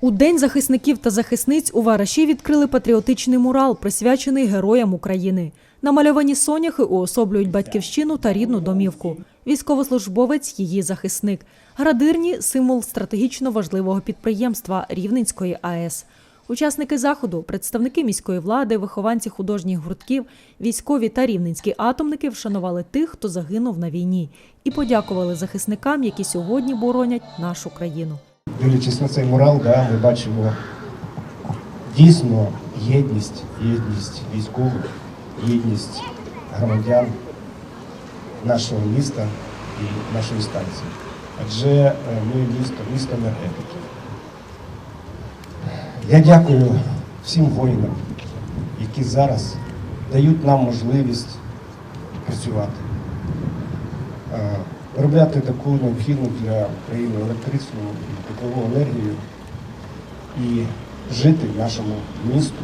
У День захисників та захисниць у Вараші відкрили патріотичний мурал, присвячений героям України. Намальовані соняхи уособлюють батьківщину та рідну домівку. Військовослужбовець її захисник. Градирні символ стратегічно важливого підприємства Рівненської АЕС. Учасники заходу, представники міської влади, вихованці художніх гуртків, військові та рівненські атомники вшанували тих, хто загинув на війні, і подякували захисникам, які сьогодні боронять нашу країну. Дивлячись на цей мурал, да, ми бачимо дійсно єдність, єдність військових, єдність громадян нашого міста і нашої станції. Адже е, ми місто, місто енергетики. Я дякую всім воїнам, які зараз дають нам можливість працювати, виробляти таку необхідну для країни електричну і теплову енергію і жити в нашому місту.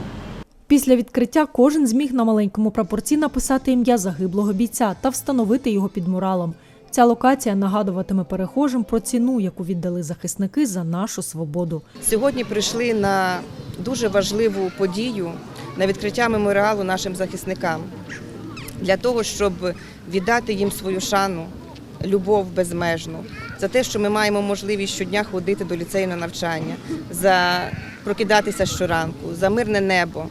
Після відкриття кожен зміг на маленькому прапорці написати ім'я загиблого бійця та встановити його під муралом. Ця локація нагадуватиме перехожим про ціну, яку віддали захисники за нашу свободу. Сьогодні прийшли на дуже важливу подію на відкриття меморіалу нашим захисникам для того, щоб віддати їм свою шану, любов безмежну, за те, що ми маємо можливість щодня ходити до ліцею на навчання, за прокидатися щоранку, за мирне небо.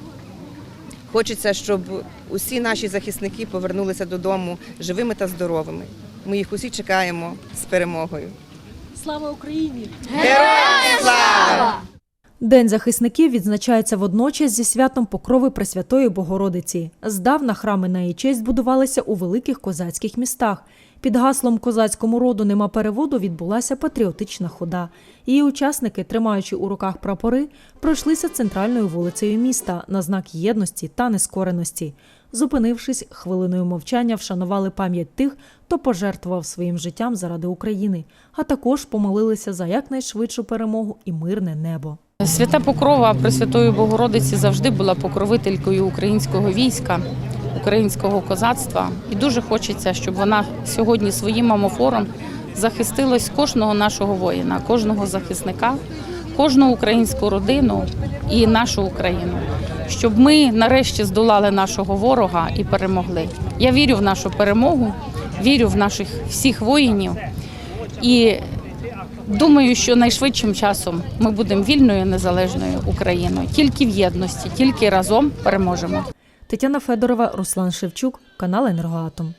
Хочеться, щоб усі наші захисники повернулися додому живими та здоровими. Ми їх усі чекаємо з перемогою. Слава Україні! Героям слава! День захисників відзначається водночас зі святом Покрови Пресвятої Богородиці. Здавна храми на її честь будувалися у великих козацьких містах. Під гаслом козацькому роду нема переводу відбулася патріотична хода. Її учасники, тримаючи у руках прапори, пройшлися центральною вулицею міста на знак єдності та нескореності. Зупинившись, хвилиною мовчання вшанували пам'ять тих, хто пожертвував своїм життям заради України, а також помолилися за якнайшвидшу перемогу і мирне небо. Свята Покрова Пресвятої Богородиці завжди була покровителькою українського війська, українського козацтва. І дуже хочеться, щоб вона сьогодні своїм амофором захистилась кожного нашого воїна, кожного захисника, кожну українську родину і нашу Україну. Щоб ми нарешті здолали нашого ворога і перемогли. Я вірю в нашу перемогу, вірю в наших всіх воїнів і Думаю, що найшвидшим часом ми будемо вільною незалежною Україною. Тільки в єдності, тільки разом переможемо. Тетяна Федорова, Руслан Шевчук, канал Енергоатом.